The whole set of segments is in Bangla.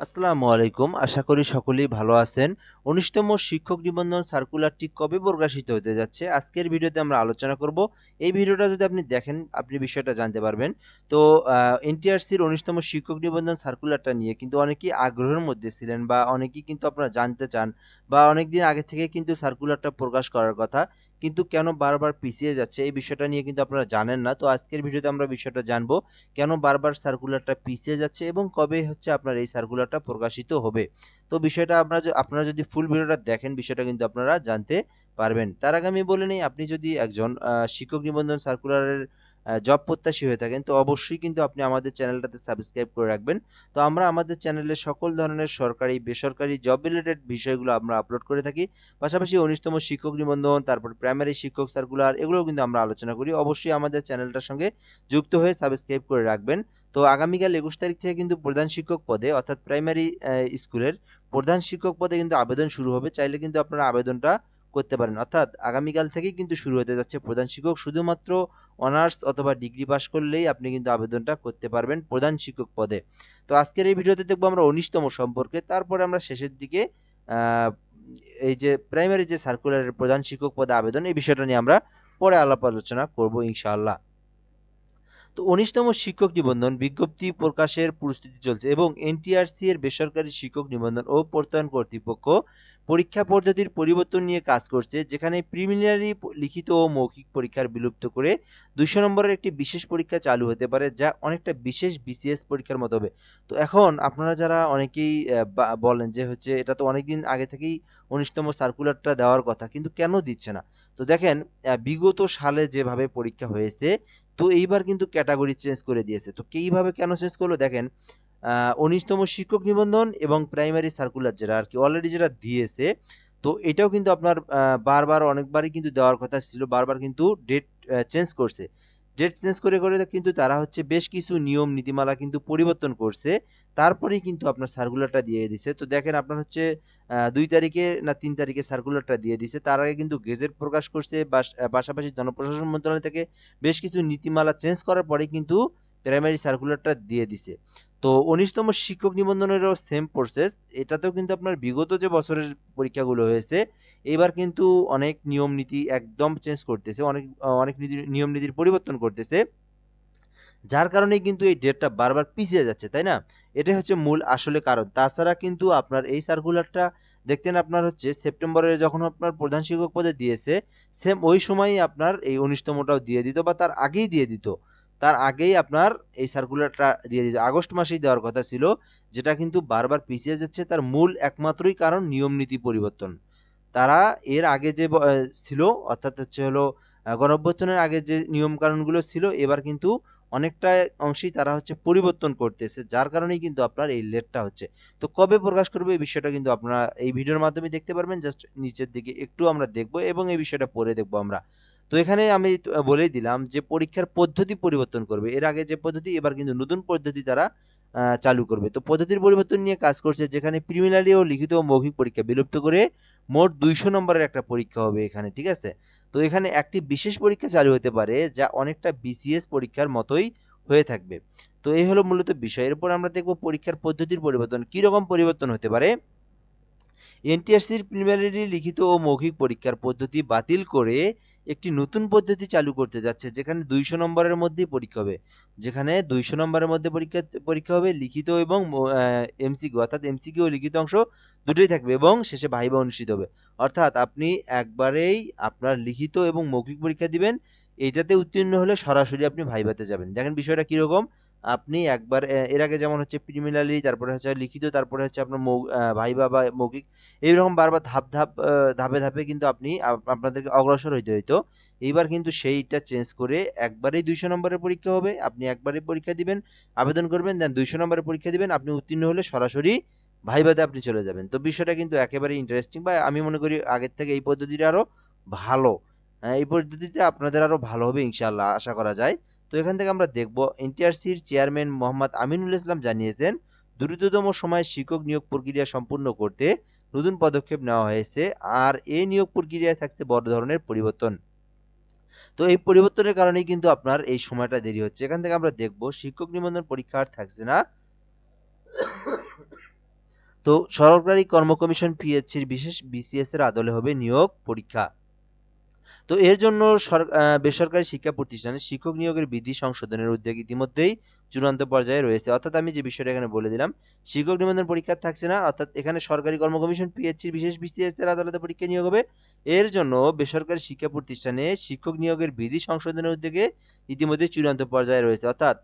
আসসালামু আলাইকুম। আশা করি সকলেই ভালো আছেন। উনিশতম শিক্ষক নিবন্ধন সার্কুলারটি কবে প্রকাশিত হতে যাচ্ছে? আজকের ভিডিওতে আমরা আলোচনা করব। এই ভিডিওটা যদি আপনি দেখেন, আপনি বিষয়টা জানতে পারবেন। তো এনটিআরসির উনিশতম শিক্ষক নিবন্ধন সার্কুলারটা নিয়ে কিন্তু অনেকেই আগ্রহের মধ্যে ছিলেন বা অনেকেই কিন্তু আপনারা জানতে চান বা অনেক দিন আগে থেকে কিন্তু সার্কুলারটা প্রকাশ করার কথা। কিন্তু কেন বারবার পিছিয়ে যাচ্ছে এই বিষয়টা নিয়ে কিন্তু আপনারা জানেন না। তো আজকের ভিডিওতে আমরা বিষয়টা জানব, কেন বারবার সার্কুলারটা পিছিয়ে যাচ্ছে এবং কবে হচ্ছে আপনার এই সার্কুলারটা প্রকাশিত হবে। তো বিষয়টা আপনারা আপনারা যদি ফুল ভিডিওটা দেখেন, বিষয়টা কিন্তু আপনারা জানতে পারবেন। তার আগে আমি বলে নিই, আপনি যদি একজন শিক্ষক নিবন্ধন সার্কুলারের জব প্রত্যাশী হয়ে থাকেন, তো অবশ্যই কিন্তু আপনি আমাদের চ্যানেলটাতে সাবস্ক্রাইব করে রাখবেন। তো আমরা আমাদের চ্যানেলে সকল ধরনের সরকারি, বেসরকারি জব রিলেটেড বিষয়গুলো আমরা আপলোড করে থাকি। পাশাপাশি উনিশতম শিক্ষক নিবন্ধন, তারপর প্রাইমারি শিক্ষক সার্কুলার এগুলোও কিন্তু আমরা আলোচনা করি। অবশ্যই আমাদের চ্যানেলটার সঙ্গে যুক্ত হয়ে সাবস্ক্রাইব করে রাখবেন। তো আগামীকাল একুশ তারিখ থেকে কিন্তু প্রধান শিক্ষক পদে, অর্থাৎ প্রাইমারি স্কুলের প্রধান শিক্ষক পদে কিন্তু আবেদন শুরু হবে। চাইলে কিন্তু আপনারা আবেদনটা করতে পারেন। অর্থাৎ আগামীকাল থেকেই কিন্তু শুরু হতে যাচ্ছে প্রধান শিক্ষক। শুধুমাত্র অনার্স অথবা ডিগ্রি পাস করলেই আপনি কিন্তু আবেদনটা করতে পারবেন প্রধান শিক্ষক পদে। তো আজকের এই ভিডিওতে দেখব আমরা উনিশতম সম্পর্কে। তারপরে আমরা শেষের দিকে এই যে প্রাইমারি যে সার্কুলারের প্রধান শিক্ষক পদে আবেদন, এই বিষয়টা নিয়ে আমরা পরে আলাপ আলোচনা করব ইনশাআল্লাহ। তো উনিশতম শিক্ষক নিবন্ধন বিজ্ঞপ্তি প্রকাশের প্রস্তুতি চলছে এবং এনটিআরসি এর বেসরকারি শিক্ষক নিবন্ধন ও প্রত্যয়ন কর্তৃপক্ষ পরীক্ষা পদ্ধতির পরিবর্তন নিয়ে কাজ করছে, যেখানে প্রিমিনারি লিখিত ও মৌখিক পরীক্ষার বিলুপ্ত করে দুইশো নম্বরের একটি বিশেষ পরীক্ষা চালু হতে পারে, যা অনেকটা বিশেষ বিসিএস পরীক্ষার মতো হবে। তো এখন আপনারা যারা অনেকেই বলেন যে হচ্ছে এটা তো অনেকদিন আগে থেকেই উনিশতম সার্কুলারটা দেওয়ার কথা, কিন্তু কেন দিচ্ছে না? তো দেখেন বিগত সালে যেভাবে পরীক্ষা হয়েছে তো এইবার কিন্তু ক্যাটাগরি চেঞ্জ করে দিয়েছে। তো কীভাবে কেন চেঞ্জ করল? দেখেন উনিশতম শিক্ষক নিবন্ধন এবং প্রাইমারি সার্কুলার যেটা আর কি অলরেডি যেটা দিয়েছে, তো এটাও কিন্তু আপনার বারবার অনেকবারই কিন্তু দেওয়ার কথা ছিল, বারবার কিন্তু ডেট চেঞ্জ করছে। ডেট চেঞ্জ করে করে কিন্তু তারা হচ্ছে বেশ কিছু নিয়ম, নীতিমালা কিন্তু পরিবর্তন করছে। তারপরেই কিন্তু আপনার সার্কুলারটা দিয়ে দিছে। তো দেখেন আপনার হচ্ছে দুই তারিখে না তিন তারিখে সার্কুলারটা দিয়ে দিছে। তার আগে কিন্তু গেজেট প্রকাশ করছে পাশাপাশি জনপ্রশাসন মন্ত্রণালয় থেকে বেশ কিছু নীতিমালা চেঞ্জ করার পরে কিন্তু প্রাইমারি সার্কুলারটা দিয়ে দিছে। তো উনিশতম শিক্ষক নিবন্ধনেরও সেম প্রসেস এটাতেও কিন্তু আপনার বিগত যে বছরের পরীক্ষাগুলো হয়েছে, এবার কিন্তু অনেক নিয়ম নীতি একদম চেঞ্জ করতেছে, অনেক অনেক নিয়ম নীতির পরিবর্তন করতেছে, যার কারণে কিন্তু এই ডেটটা বারবার পিছিয়ে যাচ্ছে, তাই না? এটাই হচ্ছে মূল আসলে কারণ। তাছাড়া কিন্তু আপনার এই সার্কুলারটা দেখতেন আপনার হচ্ছে সেপ্টেম্বরে যখন আপনার প্রধান শিক্ষক পদে দিয়েছে সেম ওই সময়ই আপনার এই উনিশতমটাও দিয়ে দিত বা তার আগেই দিয়ে দিত। তার আগেই আপনার এই সার্কুলারটা দিয়ে দিত আগস্ট মাসেই দেওয়ার কথা ছিল, যেটা কিন্তু বারবার পিছিয়ে যাচ্ছে, তার মূল একমাত্রই কারণ নিয়ম নীতি পরিবর্তন। তারা এর আগে যে ছিল, অর্থাৎ হচ্ছে হলো গণঅভ্যর্থনের আগে যে নিয়ম কানুনগুলো ছিল, এবার কিন্তু অনেকটা অংশেই তারা হচ্ছে পরিবর্তন করতেছে, যার কারণেই কিন্তু আপনার এই লেটটা হচ্ছে। তো কবে প্রকাশ করবে এই বিষয়টা কিন্তু আপনারা এই ভিডিওর মাধ্যমে দেখতে পারবেন, জাস্ট নিচের দিকে একটু আমরা দেখব এবং এই বিষয়টা পরে দেখব আমরা। তো এখানে আমি বলেই দিলাম যে পরীক্ষার পদ্ধতি পরিবর্তন করবে। এর আগে যে পদ্ধতি, এবার কিন্তু নতুন পদ্ধতি তারা চালু করবে। তো পদ্ধতির পরিবর্তন নিয়ে কাজ করছে যেখানে প্রিমিনারি ও লিখিত ও মৌখিক পরীক্ষা বিলুপ্ত করে মোট দুইশো নম্বরের একটা পরীক্ষা হবে এখানে, ঠিক আছে? তো এখানে একটি বিশেষ পরীক্ষা চালু হতে পারে যা অনেকটা বিসিএস পরীক্ষার মতোই হয়ে থাকবে। তো এই হলো মূলত বিষয়। এরপর আমরা দেখব পরীক্ষার পদ্ধতির পরিবর্তন। কী রকম পরিবর্তন হতে পারে? এনটিআরসির প্রিমিনারি লিখিত ও মৌখিক পরীক্ষার পদ্ধতি বাতিল করে একটি নতুন পদ্ধতি চালু করতে যাচ্ছে, যেখানে দুইশো নম্বরের মধ্যেই পরীক্ষা হবে। যেখানে দুইশো নম্বরের মধ্যে পরীক্ষা পরীক্ষা হবে লিখিত এবং এমসিকিউ অর্থাৎ এমসিকিউ লিখিত অংশ দুটোই থাকবে এবং শেষে ভাইবা অনুষ্ঠিত হবে। অর্থাৎ আপনি একবারেই আপনার লিখিত এবং মৌখিক পরীক্ষা দিবেন, এইটাতে উত্তীর্ণ হলে সরাসরি আপনি ভাইবাতে যাবেন। দেখেন বিষয়টা কীরকম? আপনি একবার এর আগে যেমন হচ্ছে প্রিমিনারি তারপরে হচ্ছে লিখিত, তারপরে হচ্ছে আপনার মৌ ভাইবা বা মৌখিক, এইরকম বারবার ধাপ ধাপ ধাপে ধাপে কিন্তু আপনি আপনাদেরকে অগ্রসর হইতে হইতো। এইবার কিন্তু সেইটা চেঞ্জ করে একবারেই দুইশো নম্বরের পরীক্ষা হবে, আপনি একবারেই পরীক্ষা দিবেন, আবেদন করবেন, দেন দুইশো নম্বরের পরীক্ষা দিবেন, আপনি উত্তীর্ণ হলে সরাসরি ভাইবাতে আপনি চলে যাবেন। তো বিষয়টা কিন্তু একেবারে ইন্টারেস্টিং বা আমি মনে করি আগের থেকে এই পদ্ধতিটা আরও ভালো। এই পদ্ধতিতে আপনাদের আরও ভালো হবে ইনশাল্লাহ আশা করা যায়। তো এখান থেকে আমরা দেখব, এনটিআরসির চেয়ারম্যান মোহাম্মদ আমিনুল ইসলাম জানিয়েছেন, দ্রুততম সময়ে শিক্ষক নিয়োগ প্রক্রিয়া সম্পূর্ণ করতে নতুন পদক্ষেপ নেওয়া হয়েছে আর এই নিয়োগ প্রক্রিয়ায় থাকছে বড় ধরনের পরিবর্তন। তো এই পরিবর্তনের কারণেই কিন্তু আপনার এই সময়টা দেরি হচ্ছে। এখান থেকে আমরা দেখব, শিক্ষক নিবন্ধন পরীক্ষা আর থাকছে না। তো সরকারি কর্ম কমিশন বিশেষ বিসিএস এর আদলে হবে নিয়োগ পরীক্ষা। তো এর জন্য সর- বেসরকারি শিক্ষা প্রতিষ্ঠানে শিক্ষক নিয়োগের বিধি সংশোধনের উদ্যোগ ইতিমধ্যেই চূড়ান্ত পর্যায়ে রয়েছে। অর্থাৎ আমি যে বিষয়টা এখানে বলে দিলাম, শিক্ষক নিবন্ধন পরীক্ষা থাকছে না, অর্থাৎ এখানে সরকারি কর্ম কমিশন পিএইচসির বিশেষ বিসিএস এর আদালতে পরীক্ষা নিয়োগ হবে। এর জন্য বেসরকারি শিক্ষা প্রতিষ্ঠানে শিক্ষক নিয়োগের বিধি সংশোধনের উদ্যোগে ইতিমধ্যেই চূড়ান্ত পর্যায়ে রয়েছে। অর্থাৎ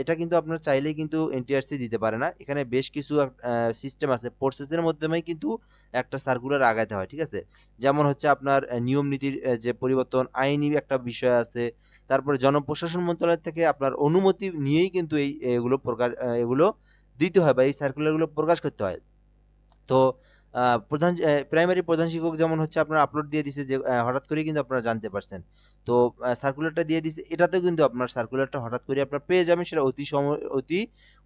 এটা কিন্তু আপনার চাইলেই কিন্তু এনটিআরসি দিতে পারে না। এখানে বেশ কিছু সিস্টেম আছে। প্রসেসের মাধ্যমেই কিন্তু একটা সার্কুলার আগাইতে হয়, ঠিক আছে? যেমন হচ্ছে আপনার নিয়ম নীতির যে পরিবর্তন, আইনি একটা বিষয় আছে। তারপরে জনপ্রশাসন মন্ত্রণালয় থেকে আপনার অনুমতি নিয়েই কিন্তু এই, এগুলো প্রকাশ এগুলো দিতে হয় বা এই সার্কুলারগুলো প্রকাশ করতে হয়। তো প্রধান প্রাইমারি প্রধান শিক্ষক যেমন হচ্ছে আপনার আপলোড দিয়ে দিছে যে হঠাৎ করেই কিন্তু আপনারা জানতে পারছেন। তো সার্কুলারটা দিয়ে দিছে, এটাতেও কিন্তু আপনার সার্কুলারটা হঠাৎ করে আপনার পেয়ে যাবেন, সেটা অতি সময় অতি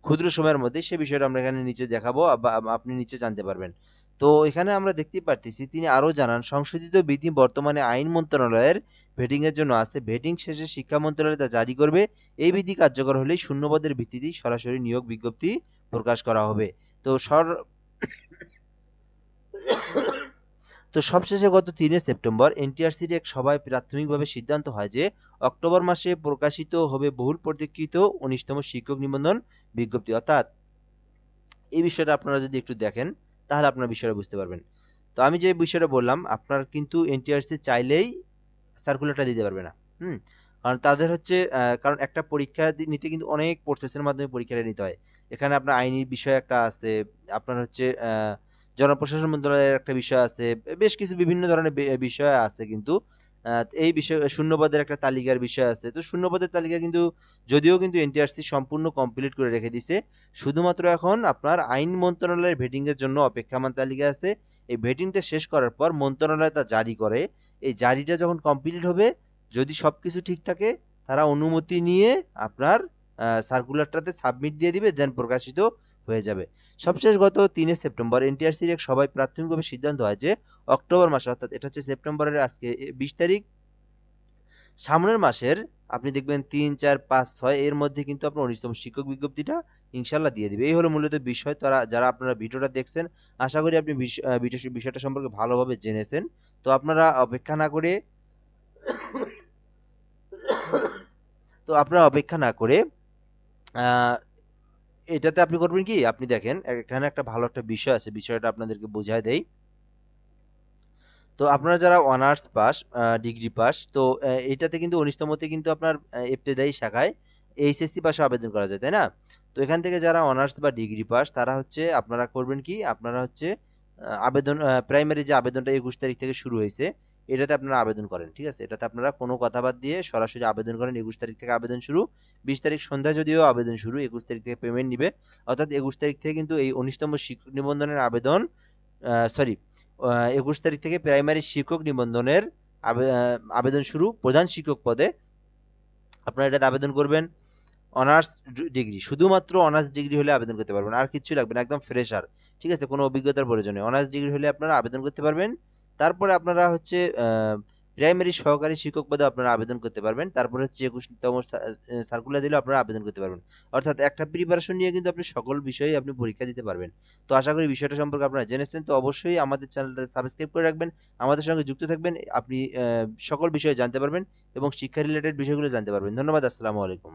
ক্ষুদ্র সময়ের মধ্যে। সে বিষয়টা আমরা এখানে নিচে দেখাবো বা আপনি নিচে জানতে পারবেন। তো, এখানে আমরা দেখতে পারতেছি, তিনি আরও জানান, সংশোধিত বিধি বর্তমানে আইন মন্ত্রণালয়ের ভেটিংয়ের জন্য আছে। ভেটিং শেষে শিক্ষা মন্ত্রণালয় তা জারি করবে। এই বিধি কার্যকর হলেই শূন্যপদের ভিত্তিতেই সরাসরি নিয়োগ বিজ্ঞপ্তি প্রকাশ করা হবে। তো সর তো সবশেষে গত তিনে সেপ্টেম্বর এনটিআরসির এক সভায় প্রাথমিকভাবে সিদ্ধান্ত হয় যে অক্টোবর মাসে প্রকাশিত হবে বহুল প্রতীক্ষিত উনিশতম শিক্ষক নিবন্ধন বিজ্ঞপ্তি। অর্থাৎ এই বিষয়টা আপনারা যদি একটু দেখেন, তাহলে আপনার বিষয়টা বুঝতে পারবেন। তো আমি যে বিষয়টা বললাম, আপনার কিন্তু এনটিআরসি চাইলেই সার্কুলারটা দিতে পারবে না, হুম? কারণ তাদের হচ্ছে কারণ একটা পরীক্ষা নিতে কিন্তু অনেক প্রসেসের মাধ্যমে পরীক্ষাটা নিতে হয়। এখানে আপনার আইনি বিষয় একটা আছে, আপনার হচ্ছে জনপ্রশাসন মন্ত্রণালয়ের একটা বিষয় আছে, বেশ কিছু বিভিন্ন ধরনের বিষয় আছে কিন্তু এই বিষয়, শূন্যপদের একটা তালিকার বিষয় আছে। তো শূন্যপদের তালিকা কিন্তু, যদিও কিন্তু এনটিআরসি সম্পূর্ণ কমপ্লিট করে রেখে দিছে, শুধুমাত্র এখন আপনার আইন মন্ত্রণালয়ের ভেটিংয়ের জন্য অপেক্ষামান তালিকা আছে। এই ভেটিংটা শেষ করার পর মন্ত্রণালয় তা জারি করে। এই জারিটা যখন কমপ্লিট হবে, যদি সব কিছু ঠিক থাকে, তারা অনুমতি নিয়ে আপনার সার্কুলারটাতে সাবমিট দিয়ে দিবে দেন প্রকাশিত হয়ে যাবে। সবশেষ গত তিনে সেপ্টেম্বর এনটিআরসির এক সভায় প্রাথমিকভাবে সিদ্ধান্ত হয় যে, অক্টোবর মাসে, অর্থাৎ এটা হচ্ছে সেপ্টেম্বরের আজকে বিশ তারিখ, সামনের মাসের, আপনি দেখবেন তিন, চার, পাঁচ, ছয়, এর মধ্যে কিন্তু আপনার উনিশতম শিক্ষক বিজ্ঞপ্তিটা ইনশাল্লাহ দিয়ে দিবে। এই হলো মূলত বিষয়, তারা, যারা আপনারা ভিডিওটা দেখছেন, আশা করি আপনি বিষয়- বিষয়টা সম্পর্কে ভালোভাবে জেনেছেন। তো আপনারা অপেক্ষা না করে, তো আপনারা অপেক্ষা না করে এটাতে আপনি করবেন কি? আপনি দেখেন, এখানে একটা ভালো একটা বিষয় আছে, বিষয়টা আপনাদেরকে বোঝায় দেই। তো আপনারা যারা অনার্স পাস ডিগ্রি পাস, তো এটাতে কিন্তু উনিশতমতে কিন্তু আপনার ইবতেদায়ী শাখায় এইচএসসি পাশে আবেদন করা যায়, তাই না? তো এখান থেকে যারা অনার্স বা ডিগ্রি পাস, তারা হচ্ছে, আপনারা করবেন কি? আপনারা হচ্ছে আবেদন প্রাইমারি যে আবেদনটা একুশ তারিখ থেকে শুরু হয়েছে এটাতে আপনারা আবেদন করেন, ঠিক আছে? এটাতে আপনারা কোনো কথা বাদ দিয়ে সরাসরি আবেদন করেন, একুশ তারিখ থেকে আবেদন শুরু। বিশ তারিখ সন্ধ্যায় যদিও আবেদন শুরু, একুশ তারিখ থেকে পেমেন্ট নিবে। অর্থাৎ একুশ তারিখ থেকে কিন্তু এই উনিশতম শিক্ষক নিবন্ধনের আবেদন সরি একুশ তারিখ থেকে প্রাইমারি শিক্ষক নিবন্ধনের আবে- আবেদন শুরু, প্রধান শিক্ষক পদে। আপনারা এটাতে আবেদন করবেন। অনার্স ডিগ্রি, শুধুমাত্র অনার্স ডিগ্রি হলে আবেদন করতে পারবেন, আর কিচ্ছু লাগবে না, একদম ফ্রেশার ঠিক আছে? কোনো অভিজ্ঞতার প্রয়োজন অনার্স ডিগ্রি হলে আপনারা আবেদন করতে পারবেন। তারপরে আপনারা হচ্ছে প্রাইমারি সহকারী শিক্ষক পদে আপনারা আবেদন করতে পারবেন। তারপরে হচ্ছে একুশতম সার্কুলার দিলে আপনারা আবেদন করতে পারবেন। অর্থাৎ একটা প্রিপারেশন নিয়ে কিন্তু আপনি সকল বিষয়ে আপনি পরীক্ষা দিতে পারবেন। তো আশা করি বিষয়টা সম্পর্কে আপনারা জেনেছেন। তো অবশ্যই আমাদের চ্যানেলটা সাবস্ক্রাইব করে রাখবেন। আমাদের সঙ্গে যুক্ত থাকবেন। আপনি সকল বিষয়ে জানতে পারবেন এবং শিক্ষা রিলেটেড বিষয়গুলো জানতে পারবেন। ধন্যবাদ। আসসালামু আলাইকুম।